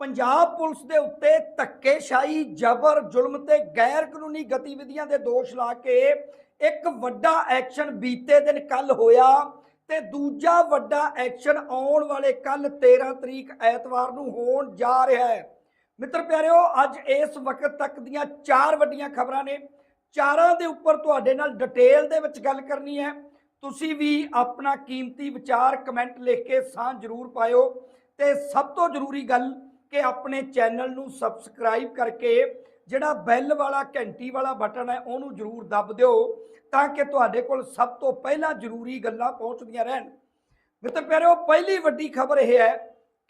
Punjab police ਦੇ ਉੱਤੇ ਧੱਕੇਸ਼ਾਹੀ, ਜ਼ਬਰ, ਜ਼ੁਲਮ ਤੇ ਗੈਰ ਕਾਨੂੰਨੀ ਗਤੀਵਿਧੀਆਂ ਦੇ ਦੋਸ਼ ਲਾ ਕੇ ਇੱਕ ਵੱਡਾ ਐਕਸ਼ਨ ਬੀਤੇ ਦਿਨ ਕੱਲ ਹੋਇਆ ਤੇ ਦੂਜਾ ਵੱਡਾ ਐਕਸ਼ਨ ਆਉਣ ਵਾਲੇ ਕੱਲ 13 ਤਰੀਕ ਐਤਵਾਰ ਨੂੰ ਹੋਣ ਜਾ ਰਿਹਾ ਹੈ। ਮਿੱਤਰ ਪਿਆਰਿਓ, ਅੱਜ ਇਸ ਵਕਤ ਤੱਕ ਦੀਆਂ ਚਾਰ ਵੱਡੀਆਂ ਖਬਰਾਂ ਨੇ। ਚਾਰਾਂ ਦੇ ਉੱਪਰ ਤੁਹਾਡੇ ਨਾਲ ਡਿਟੇਲ ਦੇ ਵਿੱਚ ਗੱਲ ਕਰਨੀ ਹੈ। ਤੁਸੀਂ ਵੀ ਆਪਣਾ ਕੀਮਤੀ ਵਿਚਾਰ ਕਮੈਂਟ ਲਿਖ ਕੇ ਸਾਂਝ ਜਰੂਰ ਪਾਇਓ ਤੇ ਸਭ ਤੋਂ ਜ਼ਰੂਰੀ ਗੱਲ ਕਿ ਆਪਣੇ ਚੈਨਲ ਨੂੰ ਸਬਸਕ੍ਰਾਈਬ ਕਰਕੇ ਜਿਹੜਾ ਬੈਲ ਵਾਲਾ ਘੰਟੀ ਵਾਲਾ ਬਟਨ ਹੈ ਉਹਨੂੰ ਜਰੂਰ ਦੱਬ ਦਿਓ ਤਾਂ ਕਿ ਤੁਹਾਡੇ ਕੋਲ ਸਭ ਤੋਂ ਪਹਿਲਾਂ ਜ਼ਰੂਰੀ ਗੱਲਾਂ ਪਹੁੰਚਦੀਆਂ ਰਹਿਣ। ਮਿੱਤਰ ਪਿਆਰਿਓ, ਪਹਿਲੀ ਵੱਡੀ ਖਬਰ ਇਹ ਹੈ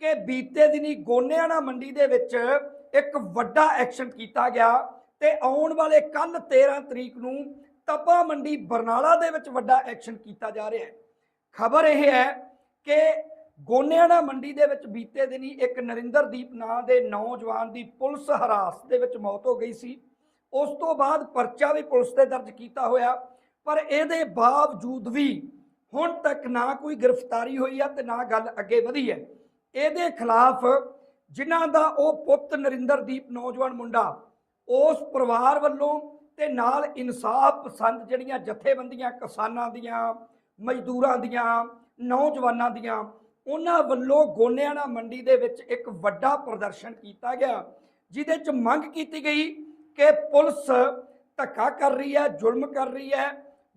ਕਿ ਬੀਤੇ ਦਿਨੀ ਗੋਨਿਆਣਾ ਮੰਡੀ ਦੇ ਵਿੱਚ ਇੱਕ ਵੱਡਾ ਐਕਸ਼ਨ ਕੀਤਾ ਗਿਆ ਤੇ ਆਉਣ ਵਾਲੇ ਕੱਲ 13 ਤਰੀਕ ਨੂੰ ਤਪਾ ਮੰਡੀ ਬਰਨਾਲਾ ਦੇ ਵਿੱਚ ਵੱਡਾ ਐਕਸ਼ਨ ਕੀਤਾ ਜਾ ਰਿਹਾ ਹੈ। ਖਬਰ ਇਹ ਹੈ ਕਿ ਗੋਨਿਆਣਾ ਮੰਡੀ ਦੇ ਵਿੱਚ ਬੀਤੇ ਦਿਨੀ ਇੱਕ ਨਰਿੰਦਰਦੀਪ ਨਾਂ ਦੇ ਨੌਜਵਾਨ ਦੀ ਪੁਲਿਸ ਹਰਾਸ ਦੇ ਵਿੱਚ ਮੌਤ ਹੋ ਗਈ ਸੀ। ਉਸ ਤੋਂ ਬਾਅਦ ਪਰਚਾ ਵੀ ਪੁਲਿਸ ਤੇ ਦਰਜ ਕੀਤਾ ਹੋਇਆ, ਪਰ ਇਹਦੇ ਬਾਵਜੂਦ ਵੀ ਹੁਣ ਤੱਕ ਨਾ ਕੋਈ ਗ੍ਰਿਫਤਾਰੀ ਹੋਈ ਹੈ ਤੇ ਨਾ ਗੱਲ ਅੱਗੇ ਵਧੀ ਹੈ। ਇਹਦੇ ਖਿਲਾਫ ਜਿਨ੍ਹਾਂ ਦਾ ਉਹ ਪੁੱਤ ਨਰਿੰਦਰਦੀਪ ਨੌਜਵਾਨ ਮੁੰਡਾ, ਉਸ ਪਰਿਵਾਰ ਵੱਲੋਂ ਤੇ ਨਾਲ ਇਨਸਾਫ ਪਸੰਦ ਜਿਹੜੀਆਂ ਜਥੇਬੰਦੀਆਂ, ਕਿਸਾਨਾਂ ਦੀਆਂ, ਮਜ਼ਦੂਰਾਂ ਦੀਆਂ, ਨੌਜਵਾਨਾਂ ਦੀਆਂ ਉਹਨਾਂ ਵੱਲੋਂ ਗੋਨਿਆਣਾ ਮੰਡੀ ਦੇ ਵਿੱਚ ਇੱਕ ਵੱਡਾ ਪ੍ਰਦਰਸ਼ਨ ਕੀਤਾ ਗਿਆ, ਜਿਹਦੇ ਚ ਮੰਗ ਕੀਤੀ ਗਈ ਕਿ ਪੁਲਿਸ ਧੱਕਾ ਕਰ ਰਹੀ ਹੈ, ਜ਼ੁਲਮ ਕਰ ਰਹੀ ਹੈ,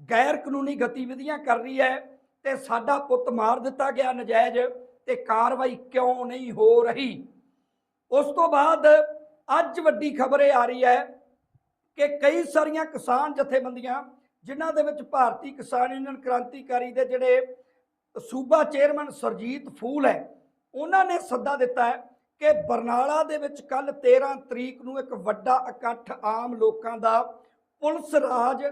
ਗੈਰ ਕਾਨੂੰਨੀ ਗਤੀਵਿਧੀਆਂ ਕਰ ਰਹੀ ਹੈ ਤੇ ਸਾਡਾ ਪੁੱਤ ਮਾਰ ਦਿੱਤਾ ਗਿਆ ਨਜਾਇਜ਼ ਤੇ ਕਾਰਵਾਈ ਕਿਉਂ ਨਹੀਂ ਹੋ ਰਹੀ। ਉਸ ਤੋਂ ਬਾਅਦ ਅੱਜ ਵੱਡੀ ਖਬਰ ਇਹ ਆ ਰਹੀ ਹੈ ਕਿ ਕਈ ਸਾਰੀਆਂ ਕਿਸਾਨ ਜਥੇਬੰਦੀਆਂ, ਜਿਨ੍ਹਾਂ ਦੇ ਵਿੱਚ ਭਾਰਤੀ ਕਿਸਾਨ ਯੂਨੀਅਨ ਕ੍ਰਾਂਤੀਕਾਰੀ ਦੇ ਜਿਹੜੇ ਸੂਬਾ ਚੇਅਰਮੈਨ ਸਰਜੀਤ ਫੂਲ ਹੈ। ਉਹਨਾਂ ਨੇ ਸੱਦਾ ਦਿੱਤਾ ਹੈ ਕਿ ਬਰਨਾਲਾ ਦੇ ਵਿੱਚ ਕੱਲ 13 ਤਰੀਕ ਨੂੰ ਇੱਕ ਵੱਡਾ ਇਕੱਠ ਆਮ ਲੋਕਾਂ ਦਾ ਪੁਲਿਸ ਰਾਜ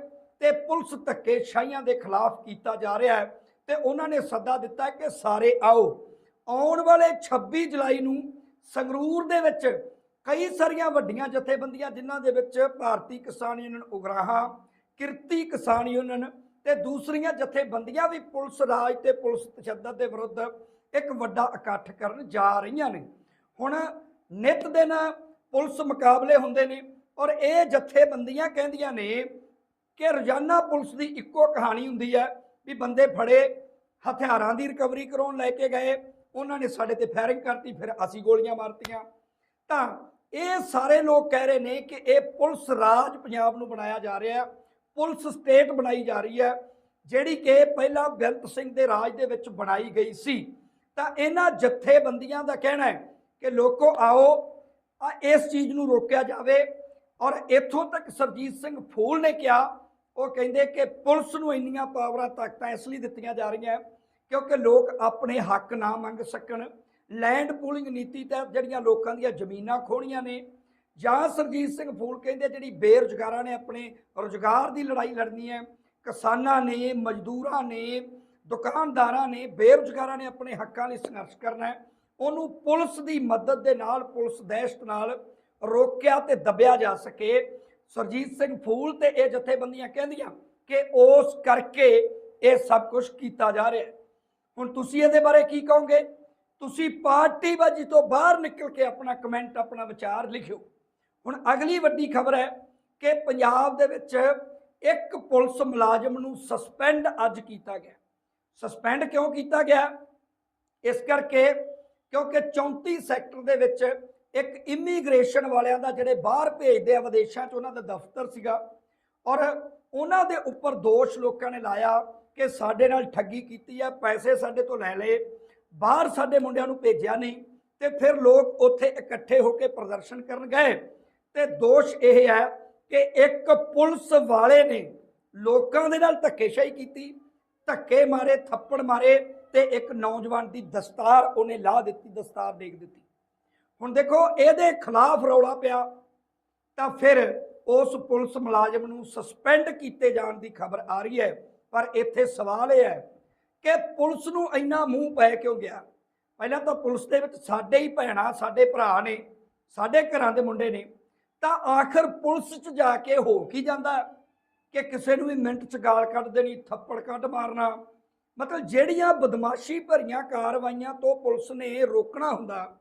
ਤੇ ਪੁਲਿਸ ਧੱਕੇਸ਼ਾਹੀਆਂ ਦੇ ਖਿਲਾਫ ਕੀਤਾ ਜਾ ਰਿਹਾ ਹੈ ਤੇ ਉਹਨਾਂ ਨੇ ਸੱਦਾ ਦਿੱਤਾ ਕਿ ਸਾਰੇ ਆਓ। ਆਉਣ ਵਾਲੇ 26 ਜੁਲਾਈ ਨੂੰ ਸੰਗਰੂਰ ਦੇ ਵਿੱਚ ਕਈ ਸਾਰੀਆਂ ਵੱਡੀਆਂ ਜਥੇਬੰਦੀਆਂ ਜਿਨ੍ਹਾਂ ਦੇ ਵਿੱਚ ਭਾਰਤੀ ਕਿਸਾਨ ਯੂਨੀਅਨ ਉਗਰਾਹਾਂ, ਕਿਰਤੀ ਕਿਸਾਨ ਯੂਨੀਅਨ ਤੇ ਦੂਸਰੀਆਂ ਜਥੇਬੰਦੀਆਂ ਵੀ ਪੁਲਿਸ, ਰਾਜ ਤੇ ਪੁਲਿਸ ਤਸ਼ੱਦਦ ਦੇ ਵਿਰੁੱਧ ਇੱਕ ਵੱਡਾ ਇਕੱਠ ਕਰਨ ਜਾ ਰਹੀਆਂ ਨੇ। ਹੁਣ ਨਿਤ ਦਿਨ ਪੁਲਿਸ ਮੁਕਾਬਲੇ ਹੁੰਦੇ ਨੇ ਔਰ ਇਹ ਜਥੇਬੰਦੀਆਂ ਕਹਿੰਦੀਆਂ ਨੇ ਕਿ ਰੋਜ਼ਾਨਾ ਪੁਲਿਸ ਦੀ ਇੱਕੋ ਕਹਾਣੀ ਹੁੰਦੀ ਹੈ ਵੀ ਬੰਦੇ ਫੜੇ, ਹਥਿਆਰਾਂ ਦੀ ਰਿਕਵਰੀ ਕਰਾਉਣ ਲੈ ਕੇ ਗਏ, ਉਹਨਾਂ ਨੇ ਸਾਡੇ ਤੇ ਫਾਇਰਿੰਗ ਕਰਤੀ, ਫਿਰ ਅਸੀਂ ਗੋਲੀਆਂ ਮਾਰਤੀਆਂ। ਤਾਂ ਇਹ ਸਾਰੇ ਲੋਕ ਕਹਿ ਰਹੇ ਨੇ ਕਿ ਇਹ ਪੁਲਿਸ ਰਾਜ ਪੰਜਾਬ ਨੂੰ ਬਣਾਇਆ ਜਾ ਰਿਹਾ। ਹੈ ਪੁਲਿਸ ਸਟੇਟ ਬਣਾਈ ਜਾ ਰਹੀ ਹੈ, ਜਿਹੜੀ ਕਿ ਪਹਿਲਾਂ ਬੇਅੰਤ ਸਿੰਘ ਦੇ ਰਾਜ ਦੇ ਵਿੱਚ ਬਣਾਈ ਗਈ ਸੀ। ਤਾਂ ਇਹਨਾਂ ਜਥੇਬੰਦੀਆਂ ਦਾ ਕਹਿਣਾ ਹੈ ਕਿ ਲੋਕੋ ਆਓ, ਆ ਇਸ ਚੀਜ਼ ਨੂੰ ਰੋਕਿਆ ਜਾਵੇ। ਔਰ ਇੱਥੋਂ ਤੱਕ ਸਰਜੀਤ ਸਿੰਘ ਫੂਲ ਨੇ ਕਿਹਾ, ਉਹ ਕਹਿੰਦੇ ਕਿ ਪੁਲਿਸ ਨੂੰ ਇੰਨੀਆਂ ਪਾਵਰਾਂ, ਤਾਕਤਾਂ ਇਸ ਲਈ ਦਿੱਤੀਆਂ ਜਾ ਰਹੀਆਂ ਕਿਉਂਕਿ ਲੋਕ ਆਪਣੇ ਹੱਕ ਨਾ ਮੰਗ ਸਕਣ। ਲੈਂਡ ਪੂਲਿੰਗ ਨੀਤੀ ਤਹਿਤ ਜਿਹੜੀਆਂ ਲੋਕਾਂ ਦੀਆਂ ਜ਼ਮੀਨਾਂ ਖੋਣੀਆਂ ਨੇ ਜਾਂ ਸਰਜੀਤ ਸਿੰਘ ਫੂਲ ਕਹਿੰਦੇ ਜਿਹੜੀ ਬੇਰੁਜ਼ਗਾਰਾਂ ਨੇ ਆਪਣੇ ਰੁਜ਼ਗਾਰ ਦੀ ਲੜਾਈ ਲੜਨੀ ਹੈ, ਕਿਸਾਨਾਂ ਨੇ, ਮਜ਼ਦੂਰਾਂ ਨੇ, ਦੁਕਾਨਦਾਰਾਂ ਨੇ, ਬੇਰੁਜ਼ਗਾਰਾਂ ਨੇ ਆਪਣੇ ਹੱਕਾਂ ਲਈ ਸੰਘਰਸ਼ ਕਰਨਾ ਹੈ। ਉਹਨੂੰ ਪੁਲਿਸ ਦੀ ਮਦਦ ਦੇ ਨਾਲ, ਪੁਲਿਸ ਦਹਿਸ਼ਤ ਨਾਲ ਰੋਕਿਆ ਤੇ ਦਬਿਆ ਜਾ ਸਕੇ। ਸਰਜੀਤ ਸਿੰਘ ਫੂਲ ਤੇ ਇਹ ਜਥੇਬੰਦੀਆਂ ਕਹਿੰਦੀਆਂ ਕਿ ਉਸ ਕਰਕੇ ਇਹ ਸਭ ਕੁਝ ਕੀਤਾ ਜਾ ਰਿਹਾ ਹੈ। ਹੁਣ ਤੁਸੀਂ ਇਹਦੇ ਬਾਰੇ ਕੀ ਕਹੋਗੇ? ਤੁਸੀਂ ਪਾਰਟੀਬਾਜੀ ਤੋਂ ਬਾਹਰ ਨਿਕਲ ਕੇ ਆਪਣਾ ਕਮੈਂਟ ਆਪਣਾ ਵਿਚਾਰ ਲਿਖਿਓ। ਹੁਣ ਅਗਲੀ ਵੱਡੀ ਖਬਰ ਹੈ ਕਿ ਪੰਜਾਬ ਦੇ ਵਿੱਚ ਇੱਕ ਪੁਲਿਸ ਮੁਲਾਜ਼ਮ ਨੂੰ ਸਸਪੈਂਡ ਅੱਜ ਕੀਤਾ ਗਿਆ। ਸਸਪੈਂਡ ਕਿਉਂ ਕੀਤਾ ਗਿਆ? ਇਸ ਕਰਕੇ ਕਿਉਂਕਿ 34 ਸੈਕਟਰ ਦੇ ਵਿੱਚ ਇੱਕ ਇਮੀਗ੍ਰੇਸ਼ਨ ਵਾਲਿਆਂ ਦਾ ਜਿਹੜੇ ਬਾਹਰ ਭੇਜਦੇ ਆ, ਵਿਦੇਸ਼ਾਂ 'ਚ ਉਹਨਾਂ ਦਾ ਦਫ਼ਤਰ ਸੀਗਾ ਔਰ ਉਹਨਾਂ ਦੇ ਉੱਪਰ ਦੋਸ਼ ਲੋਕਾਂ ਨੇ ਲਾਇਆ ਕਿ ਸਾਡੇ ਨਾਲ ਠੱਗੀ ਕੀਤੀ ਆ, ਪੈਸੇ ਸਾਡੇ ਤੋਂ ਲੈ ਲਏ, ਬਾਹਰ ਸਾਡੇ ਮੁੰਡਿਆਂ ਨੂੰ ਭੇਜਿਆ ਨਹੀਂ ਤੇ ਫਿਰ ਲੋਕ ਉੱਥੇ ਇਕੱਠੇ ਹੋ ਕੇ ਪ੍ਰਦਰਸ਼ਨ ਕਰਨ ਗਏ। ਤੇ ਦੋਸ਼ ਇਹ ਹੈ ਕਿ ਇੱਕ ਪੁਲਿਸ ਵਾਲੇ ਨੇ ਲੋਕਾਂ ਦੇ ਨਾਲ ਧੱਕੇਸ਼ਾਹੀ ਕੀਤੀ, ਧੱਕੇ ਮਾਰੇ, ਥੱਪੜ ਮਾਰੇ ਤੇ ਇੱਕ ਨੌਜਵਾਨ ਦੀ ਦਸਤਾਰ ਉਹਨੇ ਲਾ ਦਿੱਤੀ, ਦਸਤਾਰ ਦੇਖ ਦਿੱਤੀ। ਹੁਣ ਦੇਖੋ, ਇਹਦੇ ਖਿਲਾਫ ਰੌਲਾ ਪਿਆ, ਤਾਂ ਫਿਰ ਉਸ ਪੁਲਿਸ ਮੁਲਾਜ਼ਮ ਨੂੰ ਸਸਪੈਂਡ ਕੀਤੇ ਜਾਣ ਦੀ ਖਬਰ ਆ ਰਹੀ ਹੈ। ਪਰ ਇੱਥੇ ਸਵਾਲ ਇਹ ਹੈ ਕਿ ਪੁਲਿਸ ਨੂੰ ਇੰਨਾ ਮੂੰਹ ਪੈ ਕਿਉਂ ਗਿਆ? ਪਹਿਲਾਂ ਤਾਂ ਪੁਲਿਸ ਦੇ ਵਿੱਚ ਸਾਡੇ ਹੀ ਭੈਣਾਂ, ਸਾਡੇ ਭਰਾ ਨੇ, ਸਾਡੇ ਘਰਾਂ ਦੇ ਮੁੰਡੇ ਨੇ ਤਾਂ ਆਖਰ ਪੁਲਿਸ 'ਚ ਜਾ ਕੇ ਹੋ ਕੀ ਜਾਂਦਾ? ਕਿ ਕਿਸੇ ਨੂੰ ਵੀ ਮਿੰਟ 'ਚ ਗਾਲ ਕੱਢ ਦੇਣੀ, ਥੱਪੜ ਕੱਢ ਮਾਰਨਾ? ਮਤਲਬ ਜਿਹੜੀਆਂ ਬਦਮਾਸ਼ੀ ਭਰੀਆਂ ਕਾਰਵਾਈਆਂ ਤੋਂ ਪੁਲਿਸ ਨੇ ਰੋਕਣਾ ਹੁੰਦਾ,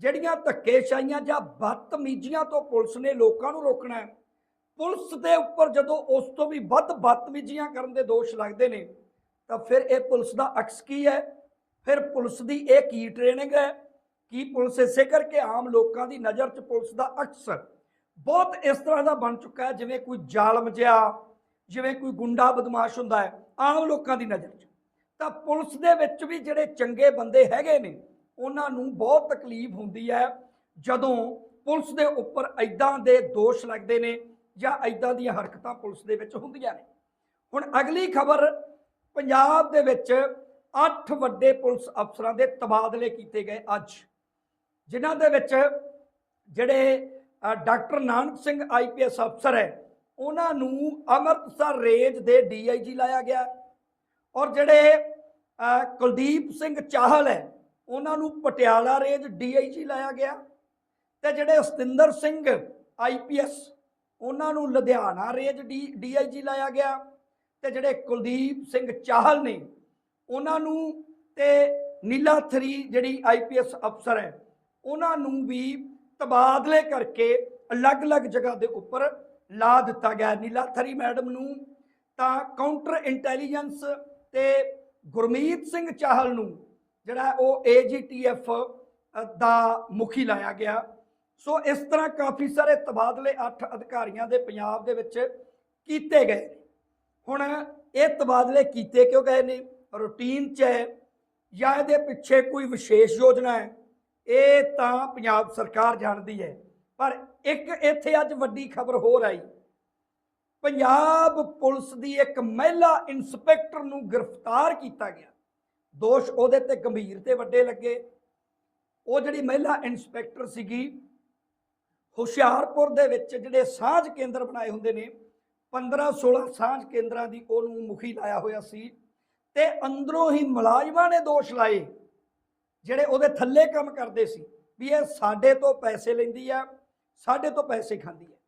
ਜਿਹੜੀਆਂ ਧੱਕੇਸ਼ਾਹੀਆਂ ਜਾਂ ਬਦਤਮੀਜ਼ੀਆਂ ਤੋਂ ਪੁਲਿਸ ਨੇ ਲੋਕਾਂ ਨੂੰ ਰੋਕਣਾ ਹੈ, ਪੁਲਿਸ ਦੇ ਉੱਪਰ ਜਦੋਂ ਉਸ ਤੋਂ ਵੀ ਵੱਧ ਬਦਤਮੀਜ਼ੀਆਂ ਕਰਨ ਦੇ ਦੋਸ਼ ਲੱਗਦੇ ਨੇ, ਤਾਂ ਫਿਰ ਇਹ ਪੁਲਿਸ ਦਾ ਅਕਸ ਕੀ ਹੈ? ਫਿਰ ਪੁਲਿਸ ਦੀ ਇਹ ਕੀ ਟ੍ਰੇਨਿੰਗ ਹੈ? ਕੀ ਪੁਲਿਸ ਇਸੇ ਕਰਕੇ ਆਮ ਲੋਕਾਂ ਦੀ ਨਜ਼ਰ 'ਚ ਪੁਲਿਸ ਦਾ ਅਕਸ ਬਹੁਤ ਇਸ ਤਰ੍ਹਾਂ ਦਾ ਬਣ ਚੁੱਕਾ ਹੈ, ਜਿਵੇਂ ਕੋਈ ਜ਼ਾਲਮ ਜਿਹਾ, ਜਿਵੇਂ ਕੋਈ ਗੁੰਡਾ ਬਦਮਾਸ਼ ਹੁੰਦਾ ਹੈ, ਆਮ ਲੋਕਾਂ ਦੀ ਨਜ਼ਰ 'ਚ। ਤਾਂ ਪੁਲਿਸ ਦੇ ਵਿੱਚ ਵੀ ਜਿਹੜੇ ਚੰਗੇ ਬੰਦੇ ਹੈਗੇ ਨੇ, ਉਹਨਾਂ ਨੂੰ ਬਹੁਤ ਤਕਲੀਫ ਹੁੰਦੀ ਹੈ, ਜਦੋਂ ਪੁਲਿਸ ਦੇ ਉੱਪਰ ਐਦਾਂ ਦੇ ਦੋਸ਼ ਲੱਗਦੇ ਨੇ ਜਾਂ ਐਦਾਂ ਦੀਆਂ ਹਰਕਤਾਂ ਪੁਲਿਸ ਦੇ ਵਿੱਚ ਹੁੰਦੀਆਂ ਨੇ। ਹੁਣ ਅਗਲੀ ਖਬਰ, ਪੰਜਾਬ ਦੇ ਵਿੱਚ 8 ਵੱਡੇ ਪੁਲਿਸ ਅਫਸਰਾਂ ਦੇ ਤਬਾਦਲੇ ਕੀਤੇ ਗਏ ਅੱਜ, ਜਿਨ੍ਹਾਂ ਦੇ ਵਿੱਚ ਜਿਹੜੇ ਡਾਕਟਰ ਨਾਨਕ ਸਿੰਘ ਆਈਪੀਐਸ ਅਫਸਰ ਹੈ। ਉਹਨਾਂ ਨੂੰ ਅੰਮ੍ਰਿਤਸਰ ਰੇਂਜ ਦੇ ਡੀਆਈਜੀ ਲਾਇਆ ਗਿਆ। ਔਰ ਜਿਹੜੇ ਕੁਲਦੀਪ ਸਿੰਘ ਚਾਹਲ ਹੈ, ਉਹਨਾਂ ਨੂੰ ਪਟਿਆਲਾ ਰੇਂਜ ਡੀਆਈਜੀ ਲਾਇਆ ਗਿਆ। ਤੇ ਜਿਹੜੇ ਸਤਿੰਦਰ ਸਿੰਘ ਆਈਪੀਐਸ ਉਹਨਾਂ ਨੂੰ ਲੁਧਿਆਣਾ ਰੇਂਜ ਡੀਆਈਜੀ ਲਾਇਆ ਗਿਆ। ਤੇ ਜਿਹੜੇ ਕੁਲਦੀਪ ਸਿੰਘ ਚਾਹਲ ਨੇ, ਉਹਨਾਂ ਨੂੰ ਤੇ ਨੀਲਾ ਥਰੀ ਜਿਹੜੀ ਆਈਪੀਐਸ ਅਫਸਰ ਹੈ, ਉਹਨਾਂ ਨੂੰ ਵੀ ਤਬਾਦਲੇ ਕਰਕੇ ਅਲੱਗ-ਅਲੱਗ ਜਗ੍ਹਾ ਦੇ ਉੱਪਰ ਲਾ ਦਿੱਤਾ ਗਿਆ ਨੀਲਾਥਰੀ ਮੈਡਮ ਨੂੰ ਤਾਂ ਕਾਊਂਟਰ ਇੰਟੈਲੀਜੈਂਸ ਤੇ ਗੁਰਮੀਤ ਸਿੰਘ ਚਾਹਲ ਨੂੰ ਜਿਹੜਾ ਉਹ ਏਜੀਟੀਐਫ ਦਾ ਮੁਖੀ ਲਾਇਆ ਗਿਆ। ਸੋ ਇਸ ਤਰ੍ਹਾਂ ਕਾਫੀ ਸਾਰੇ ਤਬਾਦਲੇ 8 ਅਧਿਕਾਰੀਆਂ ਦੇ ਪੰਜਾਬ ਦੇ ਵਿੱਚ ਕੀਤੇ ਗਏ ਨੇ। ਹੁਣ ਇਹ ਤਬਾਦਲੇ ਕੀਤੇ ਕਿਉਂ ਗਏ ਨੇ? ਰੂਟੀਨ 'ਚ ਹੈ ਜਾਂ ਇਹਦੇ ਪਿੱਛੇ ਕੋਈ ਵਿਸ਼ੇਸ਼ ਯੋਜਨਾ ਹੈ? ਇਹ ਤਾਂ ਪੰਜਾਬ ਸਰਕਾਰ ਜਾਣਦੀ ਹੈ, ਪਰ ਇੱਕ ਇੱਥੇ ਅੱਜ ਵੱਡੀ ਖਬਰ ਹੋਰ ਆਈ। ਪੰਜਾਬ ਪੁਲਿਸ ਦੀ ਇੱਕ ਮਹਿਲਾ ਇੰਸਪੈਕਟਰ ਨੂੰ ਗ੍ਰਿਫਤਾਰ ਕੀਤਾ ਗਿਆ। ਦੋਸ਼ ਉਹਦੇ ਤੇ ਗੰਭੀਰ ਤੇ ਵੱਡੇ ਲੱਗੇ। ਉਹ ਜਿਹੜੀ ਮਹਿਲਾ ਇੰਸਪੈਕਟਰ ਸੀਗੀ, ਹੁਸ਼ਿਆਰਪੁਰ ਦੇ ਵਿੱਚ ਜਿਹੜੇ ਸਾਂਝ ਕੇਂਦਰ ਬਣਾਏ ਹੁੰਦੇ ਨੇ 15 16 ਸਾਂਝ ਕੇਂਦਰਾਂ ਦੀ ਉਹਨੂੰ ਮੁਖੀ ਲਾਇਆ ਹੋਇਆ ਸੀ ਤੇ ਅੰਦਰੋਂ ਹੀ ਮੁਲਾਜ਼ਮਾਂ ਨੇ ਦੋਸ਼ ਲਾਏ। ਜਿਹੜੇ ਉਹਦੇ ਥੱਲੇ ਕੰਮ ਕਰਦੇ ਸੀ, ਵੀ ਇਹ ਸਾਡੇ ਤੋਂ ਪੈਸੇ ਲੈਂਦੀ ਆ, ਸਾਡੇ ਤੋਂ ਪੈਸੇ ਖਾਂਦੀ ਹੈ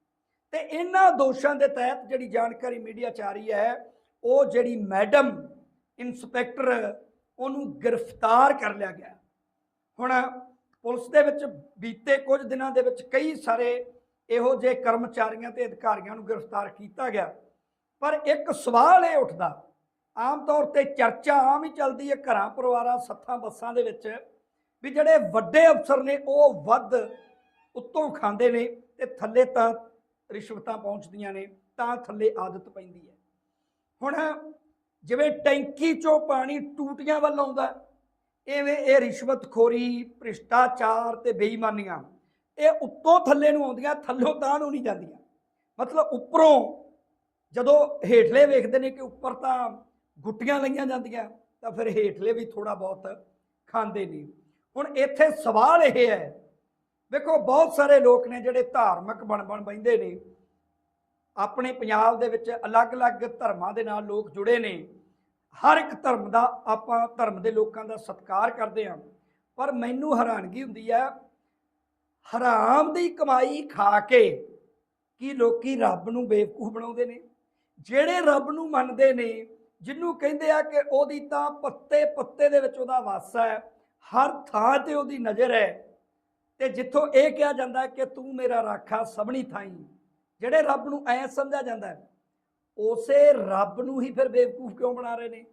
ਤੇ ਇਹਨਾਂ ਦੋਸ਼ਾਂ ਦੇ ਤਹਿਤ ਜਿਹੜੀ ਜਾਣਕਾਰੀ ਮੀਡੀਆ ਚ ਆ ਰਹੀ ਹੈ, ਉਹ ਜਿਹੜੀ ਮੈਡਮ ਇੰਸਪੈਕਟਰ ਉਹਨੂੰ ਗ੍ਰਿਫਤਾਰ ਕਰ ਲਿਆ ਗਿਆ। ਹੁਣ ਪੁਲਿਸ ਦੇ ਵਿੱਚ ਬੀਤੇ ਕੁਝ ਦਿਨਾਂ ਦੇ ਵਿੱਚ ਕਈ ਸਾਰੇ ਇਹੋ ਜਿਹੇ ਕਰਮਚਾਰੀਆਂ ਤੇ ਅਧਿਕਾਰੀਆਂ ਨੂੰ ਗ੍ਰਿਫਤਾਰ ਕੀਤਾ ਗਿਆ। ਪਰ ਇੱਕ ਸਵਾਲ ਇਹ ਉੱਠਦਾ ਆਮ ਤੌਰ ਤੇ ਚਰਚਾ ਆਮ ਹੀ ਚੱਲਦੀ ਹੈ ਘਰਾਂ, ਪਰਿਵਾਰਾਂ, ਸੱਥਾਂ, ਬੱਸਾਂ ਦੇ ਵਿੱਚ ਵੀ ਜਿਹੜੇ ਵੱਡੇ ਅਫਸਰ ਨੇ, ਉਹ ਵੱਧ ਉੱਤੋਂ ਖਾਂਦੇ ਨੇ ਤੇ ਥੱਲੇ ਤਾਂ ਰਿਸ਼ਵਤਾਂ ਪਹੁੰਚਦੀਆਂ ਨੇ, ਤਾਂ ਥੱਲੇ ਆਦਤ ਪੈਂਦੀ ਹੈ। ਹੁਣ ਜਿਵੇਂ ਟੈਂਕੀ ਚੋਂ ਪਾਣੀ ਟੂਟੀਆਂ ਵੱਲ ਆਉਂਦਾ ਐਵੇਂ ਇਹ ਰਿਸ਼ਵਤਖੋਰੀ, ਭ੍ਰਿਸ਼ਟਾਚਾਰ ਤੇ ਬੇਈਮਾਨੀਆਂ, ਇਹ ਉੱਤੋਂ ਥੱਲੇ ਨੂੰ ਆਉਂਦੀਆਂ, ਥੱਲੋਂ ਤਾਂ ਨੂੰ ਨਹੀਂ ਜਾਂਦੀਆਂ। ਮਤਲਬ ਉੱਪਰੋਂ ਜਦੋਂ ਹੇਠਲੇ ਵੇਖਦੇ ਨੇ ਕਿ ਉੱਪਰ ਤਾਂ ਗੁੱਟੀਆਂ ਲਈਆਂ ਜਾਂਦੀਆਂ, ਤਾਂ ਫਿਰ ਹੇਠਲੇ ਵੀ ਥੋੜਾ ਬਹੁਤ ਖਾਂਦੇ ਨੇ ਹੁਣ ਇੱਥੇ ਸਵਾਲ ਇਹ ਹੈ, ਵੇਖੋ ਬਹੁਤ ਸਾਰੇ ਲੋਕ ਨੇ ਜਿਹੜੇ ਧਾਰਮਿਕ ਬਣ ਬਣ ਬੈਂਦੇ ਨੇ। ਆਪਣੇ ਪੰਜਾਬ ਦੇ ਵਿੱਚ ਅਲੱਗ-ਅਲੱਗ ਧਰਮਾਂ ਦੇ ਨਾਲ ਲੋਕ ਜੁੜੇ ਨੇ। ਹਰ ਇੱਕ ਧਰਮ ਦਾ, ਆਪਾਂ ਧਰਮ ਦੇ ਲੋਕਾਂ ਦਾ ਸਤਿਕਾਰ ਕਰਦੇ ਹਾਂ। ਪਰ ਮੈਨੂੰ ਹੈਰਾਨਗੀ ਹੁੰਦੀ ਹੈ ਹਰਾਮ ਦੀ ਕਮਾਈ ਖਾ ਕੇ ਕੀ ਲੋਕੀ ਰੱਬ ਨੂੰ ਬੇਵਕੂਫ ਬਣਾਉਂਦੇ ਨੇ? ਜਿਹੜੇ ਰੱਬ ਨੂੰ ਮੰਨਦੇ ਨੇ ਜਿਹਨੂੰ ਕਹਿੰਦੇ ਆ ਕਿ ਉਹਦੀ ਤਾਂ ਪੱਤੇ ਪੱਤੇ ਦੇ ਵਿੱਚ ਉਹਦਾ ਵਾਸਾ ਹੈ, ਹਰ ਥਾਂ ਤੇ ਉਹਦੀ ਨਜ਼ਰ ਹੈ। ਤੇ ਜਿੱਥੋਂ ਇਹ ਕਿਹਾ ਜਾਂਦਾ ਕਿ ਤੂੰ ਮੇਰਾ ਰਾਖਾ ਸਭਣੀ ਥਾਈ, ਜਿਹੜੇ ਰੱਬ ਨੂੰ ਐ ਸਮਝਿਆ ਜਾਂਦਾ ਉਸੇ ਰੱਬ ਨੂੰ ਹੀ ਫਿਰ ਬੇਵਕੂਫ ਕਿਉਂ ਬਣਾ ਰਹੇ ਨੇ?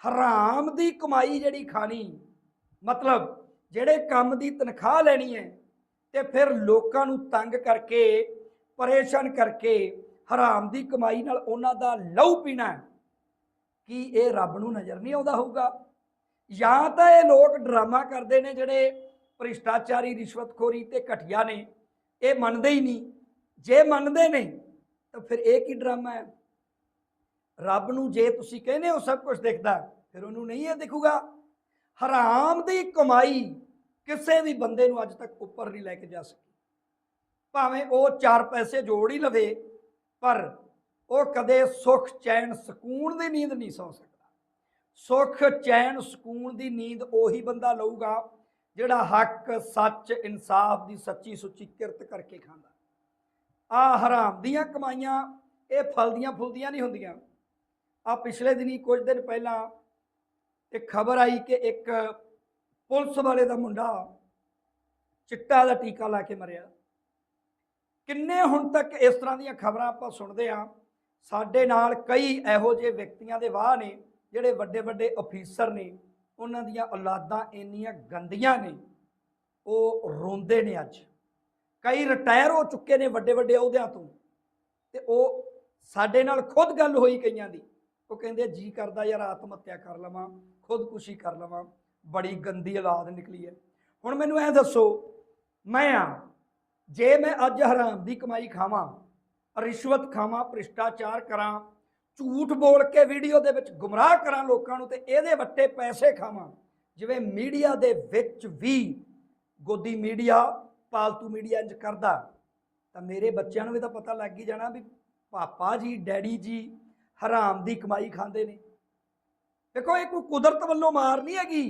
ਹਰਾਮ ਦੀ ਕਮਾਈ ਜਿਹੜੀ ਖਾਣੀ, ਮਤਲਬ ਜਿਹੜੇ ਕੰਮ ਦੀ ਤਨਖਾਹ ਲੈਣੀ ਹੈ, ਤੇ ਫਿਰ ਲੋਕਾਂ ਨੂੰ ਤੰਗ ਕਰਕੇ, ਪਰੇਸ਼ਾਨ ਕਰਕੇ ਹਰਾਮ ਦੀ ਕਮਾਈ ਨਾਲ ਉਹਨਾਂ ਦਾ ਲਹੂ ਪੀਣਾ ਕਿ ਇਹ ਰੱਬ ਨੂੰ ਨਜ਼ਰ ਨਹੀਂ ਆਉਂਦਾ ਹੋਊਗਾ। ਜਾਂ ਤਾਂ ਇਹ ਲੋਕ ਡਰਾਮਾ ਕਰਦੇ ਨੇ ਜਿਹੜੇ ਭ੍ਰਿਸ਼ਟਾਚਾਰੀ, ਰਿਸ਼ਵਤਖੋਰੀ ਤੇ ਘਟਿਆ ਨੇ। ਇਹ ਮੰਨਦੇ ਹੀ ਨਹੀਂ। ਜੇ ਮੰਨਦੇ ਨੇ, ਤਾਂ ਫਿਰ ਇਹ ਕੀ ਡਰਾਮਾ ਹੈ? ਰੱਬ ਨੂੰ ਜੇ ਤੁਸੀਂ ਕਹਿੰਦੇ ਹੋ ਸਭ ਕੁਝ ਦੇਖਦਾ, ਫਿਰ ਉਹਨੂੰ ਨਹੀਂ ਇਹ ਦਿਖੂਗਾ। ਹਰਾਮ ਦੀ ਕਮਾਈ ਕਿਸੇ ਵੀ ਬੰਦੇ ਨੂੰ ਅੱਜ ਤੱਕ ਉੱਪਰ ਨਹੀਂ ਲੈ ਕੇ ਜਾ ਸਕੀ। ਭਾਵੇਂ ਉਹ ਚਾਰ ਪੈਸੇ ਜੋੜ ਹੀ ਲਵੇ, ਪਰ ਉਹ ਕਦੇ ਸੁੱਖ, ਚੈਨ, ਸਕੂਨ ਦੀ ਨੀਂਦ ਨਹੀਂ ਸੌ ਸਕਦਾ। ਸੁੱਖ, ਚੈਨ, ਸਕੂਨ ਦੀ ਨੀਂਦ ਉਹੀ ਬੰਦਾ ਲਊਗਾ ਜਿਹੜਾ ਹੱਕ, ਸੱਚ, ਇਨਸਾਫ ਦੀ ਸੱਚੀ ਸੁੱਚੀ ਕਿਰਤ ਕਰਕੇ ਖਾਂਦਾ। ਆ ਹਰਾਮ ਦੀਆਂ ਕਮਾਈਆਂ, ਇਹ ਫਲਦੀਆਂ ਫੁੱਲਦੀਆਂ ਨਹੀਂ ਹੁੰਦੀਆਂ। ਆ ਪਿਛਲੇ ਦਿਨੀ ਕੁਝ ਦਿਨ ਪਹਿਲਾਂ ਇੱਕ ਖਬਰ ਆਈ ਕਿ ਇੱਕ ਪੁਲਿਸ ਵਾਲੇ ਦਾ ਮੁੰਡਾ ਚਿੱਟਾ ਦਾ ਟੀਕਾ ਲਾ ਕੇ ਮਰਿਆ। ਕਿੰਨੇ ਹੁਣ ਤੱਕ ਇਸ ਤਰ੍ਹਾਂ ਦੀਆਂ ਖਬਰਾਂ ਆਪਾਂ ਸੁਣਦੇ ਆ ਸਾਡੇ ਨਾਲ ਕਈ ਇਹੋ ਜਿਹੇ ਵਿਅਕਤੀਆਂ ਦੇ ਵਾਹ ਨੇ, ਜਿਹੜੇ ਵੱਡੇ ਵੱਡੇ ਅਫੀਸਰ ਨੇ, ਉਹਨਾਂ ਦੀਆਂ ਔਲਾਦਾਂ ਇੰਨੀਆਂ ਗੰਦੀਆਂ ਨੇ, ਉਹ ਰੋਂਦੇ ਨੇ ਅੱਜ। ਕਈ ਰਿਟਾਇਰ ਹੋ ਚੁੱਕੇ ਨੇ ਵੱਡੇ ਵੱਡੇ ਅਹੁਦਿਆਂ ਤੋਂ, ਤੇ ਉਹ ਸਾਡੇ ਨਾਲ ਖੁਦ ਗੱਲ ਹੋਈ ਕਈਆਂ ਦੀ। ਉਹ ਕਹਿੰਦੇ, ਜੀ ਕਰਦਾ ਯਾਰ ਆਤਮ ਹੱਤਿਆ ਕਰ ਲਵਾਂ, ਖੁਦਕੁਸ਼ੀ ਕਰ ਲਵਾਂ, ਬੜੀ ਗੰਦੀ ਔਲਾਦ ਨਿਕਲੀ ਹੈ। ਹੁਣ ਮੈਨੂੰ ਇਹ ਦੱਸੋ, ਮੈਂ ਆ, ਜੇ ਮੈਂ ਅੱਜ ਹਰਾਮ ਦੀ ਕਮਾਈ ਖਾਵਾਂ ਰਿਸ਼ਵਤ ਖਾਵਾਂ, ਭ੍ਰਿਸ਼ਟਾਚਾਰ ਕਰਾਂ, ਝੂਠ ਬੋਲ ਕੇ ਵੀਡੀਓ ਦੇ ਵਿੱਚ ਗੁੰਮਰਾਹ ਕਰਾਂ ਲੋਕਾਂ ਨੂੰ ਤੇ ਇਹਦੇ ਵੱਟੇ ਪੈਸੇ ਖਾਵਾਂ। ਜਿਵੇਂ ਮੀਡੀਆ ਦੇ ਵਿੱਚ ਵੀ ਗੋਦੀ ਮੀਡੀਆ ਪਾਲਤੂ ਮੀਡੀਆ ਇੰਜ ਕਰਦਾ, ਤਾਂ ਮੇਰੇ ਬੱਚਿਆਂ ਨੂੰ ਵੀ ਤਾਂ ਪਤਾ ਲੱਗ ਹੀ ਜਾਣਾ ਵੀ ਪਾਪਾ ਜੀ, ਡੈਡੀ ਜੀ ਹਰਾਮ ਦੀ ਕਮਾਈ ਖਾਂਦੇ ਨੇ। ਦੇਖੋ, ਇਹ ਕੋਈ ਕੁਦਰਤ ਵੱਲੋਂ ਮਾਰ ਨਹੀਂ ਹੈਗੀ।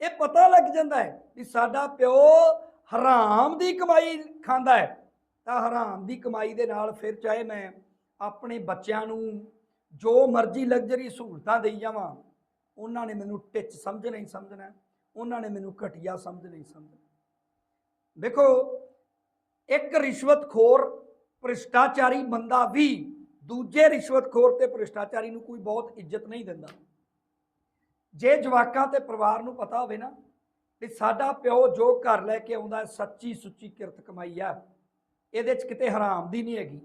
ਇਹ ਪਤਾ ਲੱਗ ਜਾਂਦਾ ਹੈ ਵੀ ਸਾਡਾ ਪਿਓ ਹਰਾਮ ਦੀ ਕਮਾਈ ਖਾਂਦਾ ਹੈ। ਤਾਂ ਹਰਾਮ ਦੀ ਕਮਾਈ ਦੇ ਨਾਲ ਫਿਰ ਚਾਹੇ ਮੈਂ ਆਪਣੇ ਬੱਚਿਆਂ ਨੂੰ ਜੋ ਮਰਜ਼ੀ ਲਗਜ਼ਰੀ ਸਹੂਲਤਾਂ ਦੇਈ ਜਾਵਾਂ, ਉਹਨਾਂ ਨੇ ਮੈਨੂੰ ਟਿੱਚ ਸਮਝ ਨਹੀਂ ਸਮਝਣਾ ਉਹਨਾਂ ਨੇ ਮੈਨੂੰ ਘਟੀਆ ਸਮਝ ਨਹੀਂ ਸਮਝਣਾ ਦੇਖੋ ਇੱਕ ਰਿਸ਼ਵਤਖੋਰ ਭ੍ਰਿਸ਼ਟਾਚਾਰੀ ਬੰਦਾ ਵੀ ਦੂਜੇ ਰਿਸ਼ਵਤਖੋਰ ਤੇ ਭ੍ਰਿਸ਼ਟਾਚਾਰੀ ਨੂੰ ਕੋਈ ਬਹੁਤ ਇੱਜ਼ਤ ਨਹੀਂ ਦਿੰਦਾ। ਜੇ ਜਵਾਕਾਂ ਤੇ ਪਰਿਵਾਰ ਨੂੰ ਪਤਾ ਹੋਵੇ ਨਾ, ਵੀ ਸਾਡਾ ਪਿਓ ਜੋ ਘਰ ਲੈ ਕੇ ਆਉਂਦਾ ਸੱਚੀ ਸੁੱਚੀ ਕਿਰਤ ਕਮਾਈ ਆ ਇਹਦੇ 'ਚ ਕਿਤੇ ਹਰਾਮ ਦੀ ਨਹੀਂ ਹੈਗੀ।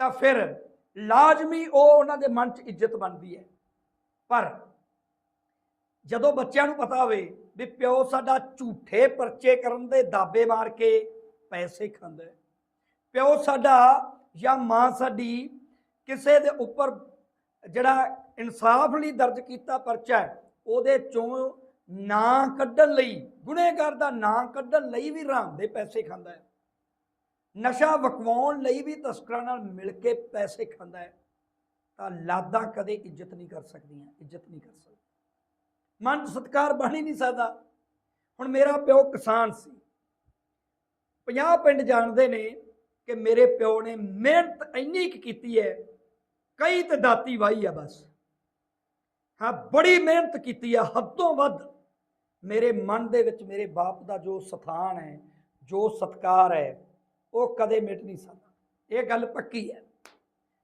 ਤਾਂ ਫਿਰ ਲਾਜ਼ਮੀ ਉਹ ਉਹਨਾਂ ਦੇ ਮਨ 'ਚ ਇੱਜ਼ਤ ਬਣਦੀ ਹੈ। ਪਰ ਜਦੋਂ ਬੱਚਿਆਂ ਨੂੰ ਪਤਾ ਹੋਵੇ ਵੀ ਪਿਓ ਸਾਡਾ ਝੂਠੇ ਪਰਚੇ ਕਰਨ ਦੇ ਦਾਬੇ ਮਾਰ ਕੇ ਪੈਸੇ ਖਾਂਦਾ ਹੈ। ਪਿਓ ਸਾਡਾ ਜਾਂ ਮਾਂ ਸਾਡੀ ਕਿਸੇ ਦੇ ਉੱਪਰ ਜਿਹੜਾ ਇਨਸਾਫ ਲਈ ਦਰਜ ਕੀਤਾ ਪਰਚਾ ਹੈ, ਉਹਦੇ ਚੋਂ ਨਾਂ ਕੱਢਣ ਲਈ, ਗੁਨੇਗਾਰ ਦਾ ਨਾਂ ਕੱਢਣ ਲਈ ਵੀ ਹਰਾਮ ਦੇ ਪੈਸੇ ਖਾਂਦਾ ਹੈ। ਨਸ਼ਾ ਵਕਵਾਉਣ ਲਈ ਵੀ ਤਸਕਰਾਂ ਨਾਲ ਮਿਲ ਕੇ ਪੈਸੇ ਖਾਂਦਾ ਹੈ, ਤਾਂ ਲਾਦਾਂ ਕਦੇ ਇੱਜ਼ਤ ਨਹੀਂ ਕਰ ਸਕਦੀਆਂ, ਇੱਜ਼ਤ ਨਹੀਂ ਕਰ ਸਕਦੀ ਮਨ 'ਚ ਸਤਕਾਰ ਬਣ ਹੀ ਨਹੀਂ ਸਕਦਾ। ਹੁਣ ਮੇਰਾ ਪਿਓ ਕਿਸਾਨ ਸੀ। 50 ਪਿੰਡ ਜਾਣਦੇ ਨੇ ਕਿ ਮੇਰੇ ਪਿਓ ਨੇ ਮਿਹਨਤ ਇੰਨੀ ਕੁ ਕੀਤੀ ਹੈ, ਕਈ ਤੇ ਦਾਤੀ ਵਾਹੀ ਆ ਬਸ। ਹਾਂ, ਬੜੀ ਮਿਹਨਤ ਕੀਤੀ ਆ, ਹੱਦੋਂ ਵੱਧ ਮੇਰੇ ਮਨ ਦੇ ਵਿੱਚ ਮੇਰੇ ਬਾਪ ਦਾ ਜੋ ਸਥਾਨ ਹੈ, ਜੋ ਸਤਕਾਰ ਹੈ ਉਹ ਕਦੇ ਮਿਟ ਨਹੀਂ ਸਕਦਾ। ਇਹ ਗੱਲ ਪੱਕੀ ਹੈ।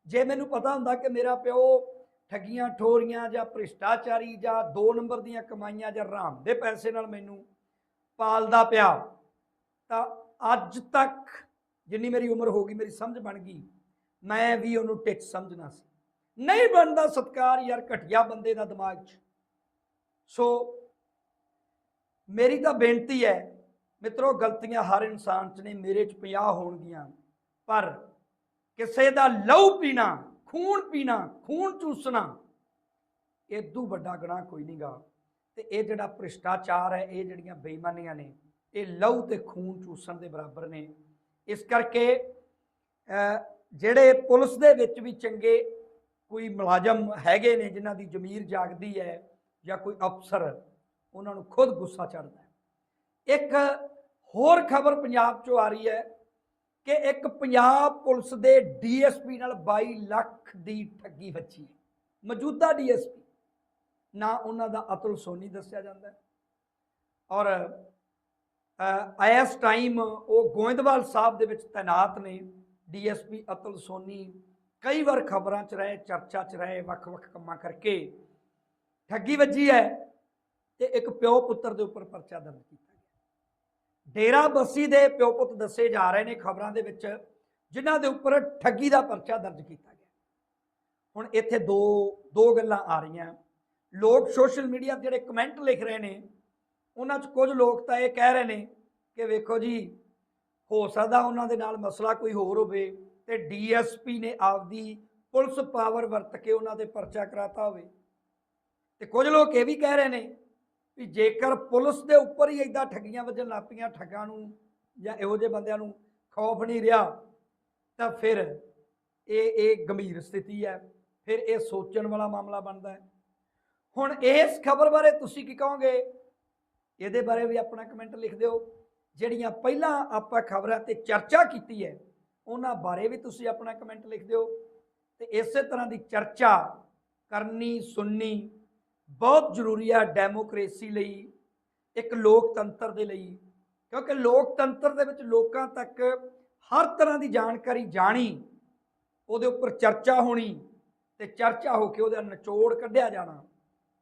ਜੇ ਮੈਨੂੰ ਪਤਾ ਹੁੰਦਾ ਕਿ ਮੇਰਾ ਪਿਓ ਠੱਗੀਆਂ, ਠੋਰੀਆਂ ਜਾਂ ਭ੍ਰਿਸ਼ਟਾਚਾਰੀ ਜਾਂ ਦੋ ਨੰਬਰ ਦੀਆਂ ਕਮਾਈਆਂ ਜਾਂ ਰਾਮ ਦੇ ਪੈਸੇ ਨਾਲ ਮੈਨੂੰ ਪਾਲਦਾ ਪਿਆ, ਤਾਂ ਅੱਜ ਤੱਕ ਜਿੰਨੀ ਮੇਰੀ ਉਮਰ ਹੋ ਗਈ, ਮੇਰੀ ਸਮਝ ਬਣ ਗਈ, ਮੈਂ ਵੀ ਉਹਨੂੰ ਟਿੱਚ ਸਮਝਣਾ ਸੀ। ਨਹੀਂ ਬਣਦਾ ਸਤਕਾਰ ਯਾਰ, ਘਟਿਆ ਬੰਦੇ ਦਾ ਦਿਮਾਗ 'ਚ। ਸੋ ਮੇਰੀ ਤਾਂ ਬੇਨਤੀ ਹੈ ਮਿੱਤਰੋ, ਗਲਤੀਆਂ ਹਰ ਇਨਸਾਨ 'ਚ ਨੇ, ਮੇਰੇ 'ਚ 50 ਹੋਣਗੀਆਂ। ਪਰ ਕਿਸੇ ਦਾ ਲਹੂ ਪੀਣਾ, ਖੂਨ ਪੀਣਾ, ਖੂਨ ਚੂਸਣਾ ਇਦੋਂ ਵੱਡਾ ਗੁਨਾਹ ਕੋਈ ਨਹੀਂਗਾ ਤੇ ਇਹ ਜਿਹੜਾ ਭ੍ਰਿਸ਼ਟਾਚਾਰ ਹੈ, ਇਹ ਜਿਹੜੀਆਂ ਬੇਈਮਾਨੀਆਂ ਨੇ, ਇਹ ਲਹੂ ਤੇ ਖੂਨ ਚੂਸਣ ਦੇ ਬਰਾਬਰ ਨੇ। ਇਸ ਕਰਕੇ ਜਿਹੜੇ ਪੁਲਿਸ ਦੇ ਵਿੱਚ ਵੀ ਚੰਗੇ ਕੋਈ ਮੁਲਾਜ਼ਮ ਹੈਗੇ ਨੇ, ਜਿਨ੍ਹਾਂ ਦੀ ਜ਼ਮੀਰ ਜਾਗਦੀ ਹੈ ਜਾਂ ਕੋਈ ਅਫਸਰ, ਉਹਨਾਂ ਨੂੰ ਖੁਦ ਗੁੱਸਾ ਚੜਦਾ ਇੱਕ ਹੋਰ ਖਬਰ ਪੰਜਾਬ 'ਚੋਂ ਆ ਰਹੀ ਹੈ ਕਿ ਇੱਕ ਪੰਜਾਬ ਪੁਲਿਸ ਦੇ ਡੀਐਸਪੀ ਨਾਲ 22 ਲੱਖ ਦੀ ਠੱਗੀ ਵੱਜੀ ਹੈ। ਮੌਜੂਦਾ ਡੀਐਸਪੀ, ਨਾ ਉਹਨਾਂ ਦਾ ਅਤੁਲ ਸੋਨੀ ਦੱਸਿਆ ਜਾਂਦਾ ਔਰ ਇਸ ਟਾਈਮ ਉਹ ਗੋਇੰਦਵਾਲ ਸਾਹਿਬ ਦੇ ਵਿੱਚ ਤਾਇਨਾਤ ਨੇ। ਡੀਐਸਪੀ ਅਤੁਲ ਸੋਨੀ ਕਈ ਵਾਰ ਖਬਰਾਂ 'ਚ ਰਹੇ, ਚਰਚਾ 'ਚ ਰਹੇ, ਵੱਖ-ਵੱਖ ਕੰਮਾਂ ਕਰਕੇ ਠੱਗੀ ਵੱਜੀ ਹੈ ਤੇ ਇੱਕ ਪਿਓ ਪੁੱਤਰ ਦੇ ਉੱਪਰ ਪਰਚਾ ਦਰਜ ਕੀਤਾ। ਡੇਰਾ ਬੱਸੀ ਦੇ ਪਿਓ ਪੁੱਤ ਦੱਸੇ ਜਾ ਰਹੇ ਨੇ ਖਬਰਾਂ ਦੇ ਵਿੱਚ, ਜਿਨ੍ਹਾਂ ਦੇ ਉੱਪਰ ਠੱਗੀ ਦਾ ਪਰਚਾ ਦਰਜ ਕੀਤਾ ਗਿਆ। ਹੁਣ ਇੱਥੇ ਦੋ ਦੋ ਗੱਲਾਂ ਆ ਰਹੀਆਂ। ਲੋਕ ਸੋਸ਼ਲ ਮੀਡੀਆ ਤੇ ਜਿਹੜੇ ਕਮੈਂਟ ਲਿਖ ਰਹੇ ਨੇ, ਉਹਨਾਂ 'ਚ ਕੁਝ ਲੋਕ ਤਾਂ ਇਹ ਕਹਿ ਰਹੇ ਨੇ ਕਿ ਵੇਖੋ ਜੀ, ਹੋ ਸਕਦਾ ਉਹਨਾਂ ਦੇ ਨਾਲ ਮਸਲਾ ਕੋਈ ਹੋਰ ਹੋਵੇ ਤੇ ਡੀਐਸਪੀ ਨੇ ਆਪਦੀ ਪੁਲਿਸ ਪਾਵਰ ਵਰਤ ਕੇ ਉਹਨਾਂ 'ਤੇ ਪਰਚਾ ਕਰਾਤਾ ਹੋਵੇ। ਤੇ ਕੁਝ ਲੋਕ ਇਹ ਵੀ ਕਹਿ ਰਹੇ ਨੇ ਵੀ ਜੇਕਰ ਪੁਲਿਸ ਦੇ ਉੱਪਰ ਹੀ ਇਦਾਂ ਠੱਗੀਆਂ ਵੱਜਣ ਲੱਪੀਆਂ ਠੱਗਾਂ ਨੂੰ ਜਾਂ ਇਹੋ ਜਿਹੇ ਬੰਦਿਆਂ ਨੂੰ ਖੌਫ ਨਹੀਂ ਰਿਹਾ, ਤਾਂ ਫਿਰ ਇਹ ਇਹ ਗੰਭੀਰ ਸਥਿਤੀ ਹੈ, ਫਿਰ ਇਹ ਸੋਚਣ ਵਾਲਾ ਮਾਮਲਾ ਬਣਦਾ ਹੈ। ਹੁਣ ਇਸ ਖਬਰ ਬਾਰੇ ਤੁਸੀਂ ਕੀ ਕਹੋਗੇ? ਇਹਦੇ ਬਾਰੇ ਵੀ ਆਪਣਾ ਕਮੈਂਟ ਲਿਖ ਦਿਓ। ਜਿਹੜੀਆਂ ਪਹਿਲਾਂ ਆਪਾਂ ਖਬਰਾਂ ਤੇ ਚਰਚਾ ਕੀਤੀ ਹੈ, ਉਹਨਾਂ ਬਾਰੇ ਵੀ ਤੁਸੀਂ ਆਪਣਾ ਕਮੈਂਟ ਲਿਖ ਦਿਓ। ਤੇ ਇਸੇ ਤਰ੍ਹਾਂ ਦੀ ਚਰਚਾ ਕਰਨੀ, ਸੁਣਨੀ ਬਹੁਤ ਜ਼ਰੂਰੀ ਹੈ ਡੈਮੋਕ੍ਰੇਸੀ ਲਈ, ਇੱਕ ਲੋਕਤੰਤਰ ਦੇ ਲਈ, ਕਿਉਂਕਿ ਲੋਕਤੰਤਰ ਦੇ ਵਿੱਚ ਲੋਕਾਂ ਤੱਕ ਹਰ ਤਰ੍ਹਾਂ ਦੀ ਜਾਣਕਾਰੀ ਜਾਣੀ, ਉਹਦੇ ਉੱਪਰ ਚਰਚਾ ਹੋਣੀ ਤੇ ਚਰਚਾ ਹੋ ਕੇ ਉਹਦਾ ਨਿਚੋੜ ਕੱਢਿਆ ਜਾਣਾ,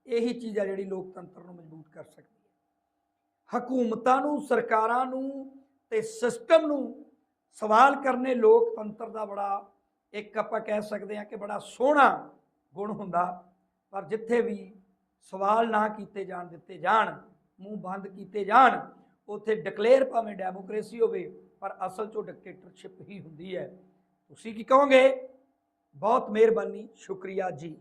ਇਹੀ ਚੀਜ਼ ਆ ਜਿਹੜੀ ਲੋਕਤੰਤਰ ਨੂੰ ਮਜ਼ਬੂਤ ਕਰ ਸਕਦੀ ਹੈ। ਹਕੂਮਤਾਂ ਨੂੰ, ਸਰਕਾਰਾਂ ਨੂੰ ਤੇ ਸਿਸਟਮ ਨੂੰ ਸਵਾਲ ਕਰਨੇ ਲੋਕਤੰਤਰ ਦਾ ਬੜਾ, ਇੱਕ ਆਪਾਂ ਕਹਿ ਸਕਦੇ ਹਾਂ ਕਿ ਬੜਾ ਸੋਹਣਾ ਗੁਣ ਹੁੰਦਾ, ਪਰ ਜਿੱਥੇ ਵੀ ਸਵਾਲ ਨਾ ਕੀਤੇ ਜਾਣ ਦਿੱਤੇ ਜਾਣ, ਮੂੰਹ ਬੰਦ ਕੀਤੇ ਜਾਣ, ਉੱਥੇ ਡਿਕਲੇਅਰ ਭਾਵੇਂ ਡੈਮੋਕ੍ਰੇਸੀ ਹੋਵੇ, ਪਰ ਅਸਲ 'ਚੋਂ ਡਿਕਟੇਟਰਸ਼ਿਪ ਹੀ ਹੁੰਦੀ ਹੈ। ਤੁਸੀਂ ਕੀ ਕਹੋਗੇ? ਬਹੁਤ ਮਿਹਰਬਾਨੀ, ਸ਼ੁਕਰੀਆ ਜੀ।